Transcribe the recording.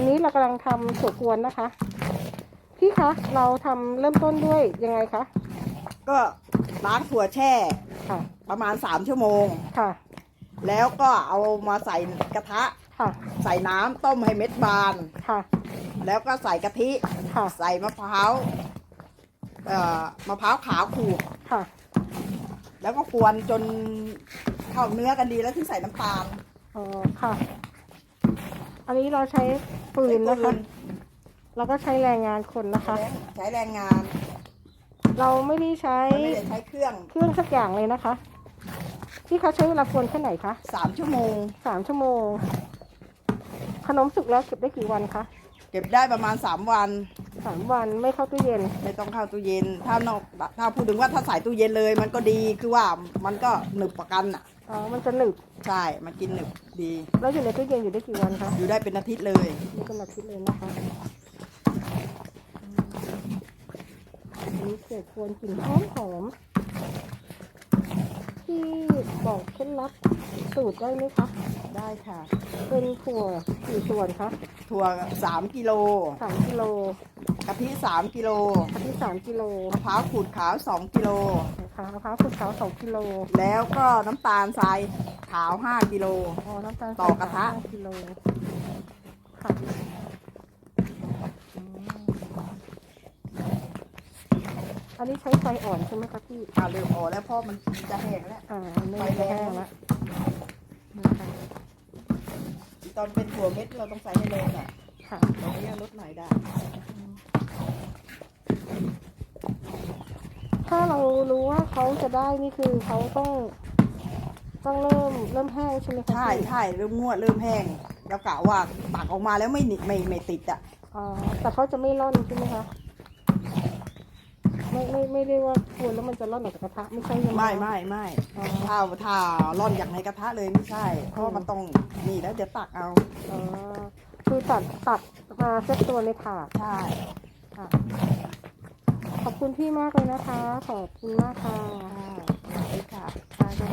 อันนี้เรากำลังทำถั่วกวนนะคะ พี่คะ เราทำเริ่มต้นด้วยยังไงคะ ก็ล้างถั่วแช่ค่ะ ประมาณ3ชั่วโมง ค่ะ แล้วก็เอามาใส่กระทะ ค่ะ ใส่น้ำต้มให้เม็ดบาน ค่ะ แล้วก็ใส่กะทิ ค่ะ ใส่มะพร้าวเอ่อมะพร้าวขาวขูดค่ะ แล้วก็กวนจนเข้าเนื้อกันดีแล้วถึงใส่น้ำตาล อ๋อ ค่ะ อันนี้เราใช้ ปืนนะคะ แล้วก็ใช้แรงงานคนนะคะ ใช้แรงงาน เราไม่ได้ใช้ไม่ได้ใช้เครื่อง เครื่องสักอย่างเลยนะคะพี่คะใช้เวลากวนแค่ไหนคะ3ชั่วโมงสามชั่วโมง ขนมสุกแล้วเก็บได้กี่วันคะ เก็บได้ประมาณ3วัน สามวันไม่เข้าตู้เย็น ไม่ต้องเข้าตู้เย็น ถ้านอกถ้าพูดถึงว่าถ้าใส่ตู้เย็นเลยมันก็ดีคือว่ามันก็หนึบประกันอะ อ๋อ มันจะหนึบ ใช่ มันกินหนึบดี แล้วอยู่ในตู้เย็นอยู่ได้กี่วันคะ อยู่ได้เป็นอาทิตย์เลยนี่เป็นอาทิตย์เลยนะคะอันนี้เศษควรกลิ่นหอมหอมที่บอกเคล็ดลับสูตรได้ไหมคะ ได้ค่ะ เป็นถั่วกี่ส่วนคะถั่ว3กิโลสามกิโลกะทิ3กิโลกะทิสามกิโลมะพร้าวขูดขาว2กิโลนะคะมะพร้าวขุดขาวสองกิโลแล้วก็น้ำตาลทรายขาว5กิโลอ๋อน้ำตาลต่อกระทะห้ากิโลค่ะอืมอันนี้ใช้ไฟอ่อนใช่ไหมคะพี่อ่าเร็วพอแล้วเพราะมันจะแห้งแล้วอ่าไม่ได้แห้งแล้วนะคะ ตอนเป็นถั่วเม็ดเราต้องใส่ให้เร็วหน่อยค่ะตรงนี้ลดหน่อยได้ ถ้าเรารู้ว่าเขาจะได้นี่คือเขาต้องต้องเริ่มเริ่มแห้งใช่ไหมคะใช่พี่ใช่เริ่มงวดเริ่มแห้ง แล้วกะว่าตักออกมาแล้วไม่หนิไม่ไม่ติดอะอ๋อแต่เขาจะไม่ร่อนใช่ไหมคะ ไม่ไม่ไม่ได้ว่าควรแล้วมันจะร่อนออกจากกระทะไม่ใช่ใช่ไหมไม่ไม่ไม่อ๋อถ้าถ้าร่อนจากในกระทะเลยไม่ใช่ เพราะว่ามันต้องนี่แล้วเดี๋ยวตักเอาอ๋อคือตัดตัดมาเซตตัวในถาดใช่ค่ะขอบคุณพี่มากเลยนะคะ ขอบคุณมากค่ะ ค่ะค่ะ